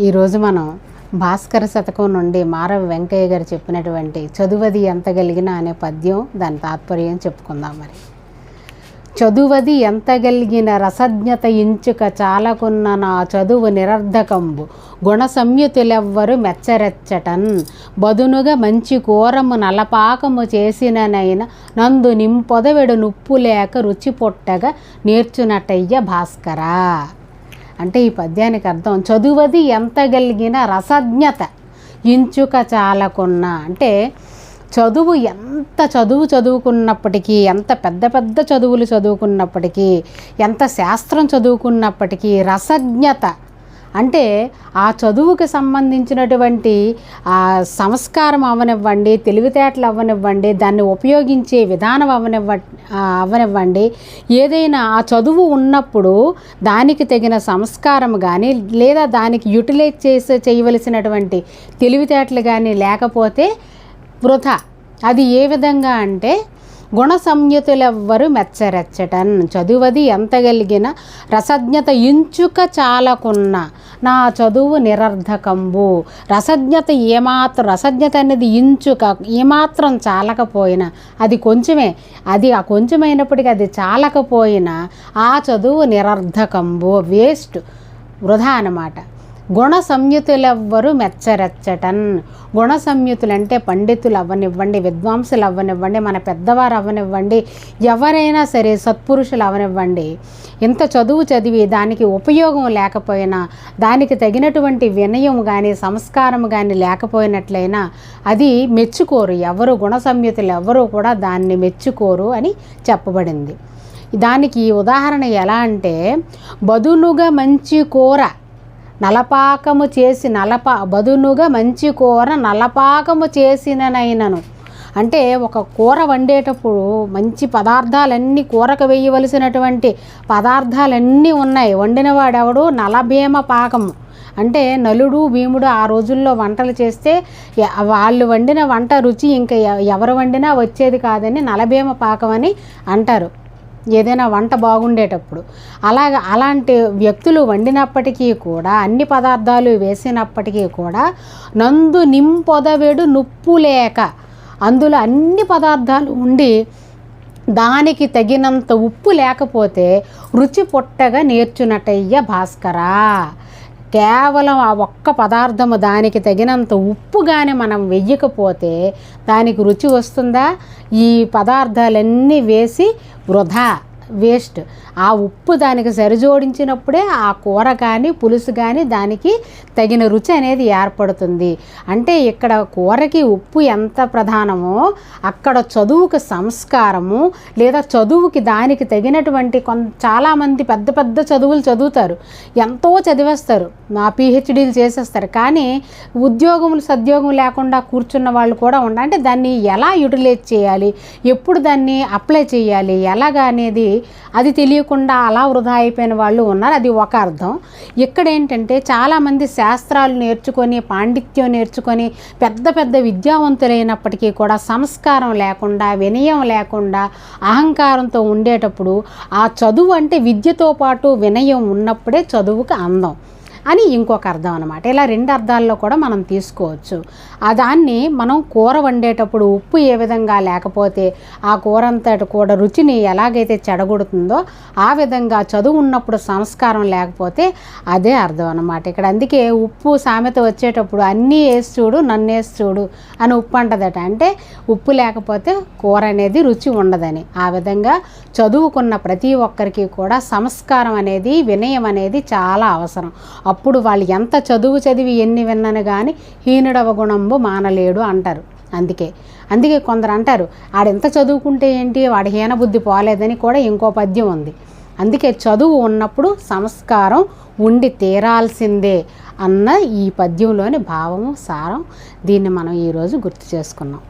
ఈరోజు మనం భాస్కర శతకం నుండి మారవ వెంకయ్య గారు చెప్పినటువంటి చదువది ఎంత గలిగినా అనే పద్యం దాని తాత్పర్యం చెప్పుకుందాం మరి. చదువది ఎంత గలిగిన రసజ్ఞత ఇంచుక చాలకున్న నా చదువు నిరర్ధకంబు. గుణ సంయుతులెవ్వరు మెచ్చరెచ్చటన్. బదునుగా మంచి కూరము నలపాకము చేసిననైన నందు నింపొదవెడు నుప్పు లేక రుచి పొట్టగా నేర్చునటయ్య భాస్కరా. అంటే ఈ పద్యానికి అర్థం చదువది ఎంత కలిగిన రసజ్ఞత. ఇంచుక చాలకున్న అంటే చదువు ఎంత చదువు చదువుకున్నప్పటికీ ఎంత పెద్ద పెద్ద చదువులు చదువుకున్నప్పటికీ ఎంత శాస్త్రం చదువుకున్నప్పటికీ రసజ్ఞత అంటే ఆ చదువుకి సంబంధించినటువంటి ఆ సంస్కారం అవనివ్వండి తెలివితేటలు అవ్వనివ్వండి దాన్ని ఉపయోగించే విధానం అవనివ్వ అవనివ్వండి. ఏదైనా ఆ చదువు ఉన్నప్పుడు దానికి తగిన సంస్కారం కానీ లేదా దానికి యూటిలైజ్ చేసే చేయవలసినటువంటి తెలివితేటలు కానీ లేకపోతే వృధా. అది ఏ విధంగా అంటే గుణ సంయుతులెవ్వరు మెచ్చరెచ్చటన్. చదువది ఎంతగలిగిన రసజ్ఞత ఇంచుక చాలకున్న నా చదువు నిరర్ధకంబు. రసజ్ఞత ఏమాత్రం రసజ్ఞత అనేది ఇంచుక ఏమాత్రం చాలకపోయినా అది కొంచెమే అది ఆ కొంచెమైనప్పటికీ అది చాలకపోయినా ఆ చదువు నిరర్ధకంబు. వేస్ట్. వృధా అన్నమాట. గుణ సంయుతులెవ్వరు మెచ్చరెచ్చటన్. గుణ సంయుతులంటే పండితులు అవ్వనివ్వండి విద్వాంసులు అవ్వనివ్వండి మన పెద్దవారు అవ్వనివ్వండి ఎవరైనా సరే సత్పురుషులు అవ్వనివ్వండి ఇంత చదువు చదివి దానికి ఉపయోగం లేకపోయినా దానికి తగినటువంటి వినయం కానీ సంస్కారం కానీ లేకపోయినట్లయినా అది మెచ్చుకోరు. ఎవరు గుణ సంయుతులు ఎవరు కూడా దాన్ని మెచ్చుకోరు అని చెప్పబడింది. దానికి ఉదాహరణ ఎలా అంటే బదునుగా మంచి కూర నలపాకము చేసి నలపా బదునుగా మంచి కూర నలపాకము చేసిననైనను. అంటే ఒక కూర వండేటప్పుడు మంచి పదార్థాలన్నీ కూరకు వేయవలసినటువంటి పదార్థాలన్నీ ఉన్నాయి. వండినవాడెవడు నలభీమ పాకము. అంటే నలుడు భీముడు ఆ రోజుల్లో వంటలు చేస్తే వాళ్ళు వండిన వంట రుచి ఇంకా ఎవరు వండినా వచ్చేది కాదని నలభీమ పాకం అని అంటారు. ఏదైనా వంట బాగుండేటప్పుడు. అలాగ అలాంటి వ్యక్తులు వండినప్పటికీ కూడా అన్ని పదార్థాలు వేసినప్పటికీ కూడా నందు నింపొదవేడు నుప్పు లేక అందులో అన్ని పదార్థాలు ఉండి దానికి తగినంత ఉప్పు లేకపోతే రుచి పొట్టగా నేర్చునటయ్య భాస్కరా. కేవలం ఆ ఒక్క పదార్థము దానికి తగినంత ఉప్పు కానీ మనం వెయ్యకపోతే దానికి రుచి వస్తుందా? ఈ పదార్థాలన్నీ వేసి వృధా. వేస్ట్. ఆ ఉప్పు దానికి సరిజోడించినప్పుడే ఆ కూర కానీ పులుసు కానీ దానికి తగిన రుచి అనేది ఏర్పడుతుంది. అంటే ఇక్కడ కూరకి ఉప్పు ఎంత ప్రధానమో అక్కడ చదువుకి సంస్కారము లేదా చదువుకి దానికి తగినటువంటి కొంత చాలామంది పెద్ద పెద్ద చదువులు చదువుతారు. ఎంతో చదివేస్తారు. మా పిహెచ్డీలు చేసేస్తారు. కానీ ఉద్యోగములు సద్యోగం లేకుండా కూర్చున్న వాళ్ళు కూడా ఉండాలి అంటే దాన్ని ఎలా యూటిలైజ్ చేయాలి? ఎప్పుడు దాన్ని అప్లై చేయాలి? ఎలాగా అనేది అది తెలియకుండా అలా వృధా అయిపోయిన వాళ్ళు ఉన్నారు. అది ఒక అర్థం. ఇక్కడ ఏంటంటే చాలామంది శాస్త్రాలు నేర్చుకొని పాండిత్యం నేర్చుకొని పెద్ద పెద్ద విద్యావంతులైనప్పటికీ కూడా సంస్కారం లేకుండా వినయం లేకుండా అహంకారంతో ఉండేటప్పుడు ఆ చదువు అంటే విద్యతో పాటు వినయం ఉన్నప్పుడే చదువుకు అందం. అని ఇంకొక అర్థం అనమాట ఇలా రెండు అర్థాల్లో కూడా మనం తీసుకోవచ్చు. ఆ దాన్ని మనం కూర వండేటప్పుడు ఉప్పు ఏ విధంగా లేకపోతే ఆ కూర అంతటి కూడా రుచిని ఎలాగైతే చెడగొడుతుందో ఆ విధంగా చదువు ఉన్నప్పుడు సంస్కారం లేకపోతే అదే అర్థం అనమాట ఇక్కడ అందుకే ఉప్పు సామెత వచ్చేటప్పుడు అన్నీ వేసి చూడు నన్ను వేసి చూడు అని ఉప్పు అంటదట. అంటే ఉప్పు లేకపోతే కూర అనేది రుచి ఉండదని. ఆ విధంగా చదువుకున్న ప్రతి ఒక్కరికి కూడా సంస్కారం అనేది వినయం అనేది చాలా అవసరం. అప్పుడు వాళ్ళు ఎంత చదువు చదివి ఎన్ని విన్నను కానీ హీనుడవ గుణంబు మానలేడు అంటారు. అందుకే అందుకే కొందరు అంటారు ఆడెంత చదువుకుంటే ఏంటి? వాడి హీనబుద్ధి పోలేదని కూడా ఇంకో పద్యం ఉంది. అందుకే చదువు ఉన్నప్పుడు సంస్కారం ఉండి తీరాల్సిందే అన్న ఈ పద్యంలోని భావము సారం దీన్ని మనం ఈరోజు గుర్తు చేసుకున్నాం.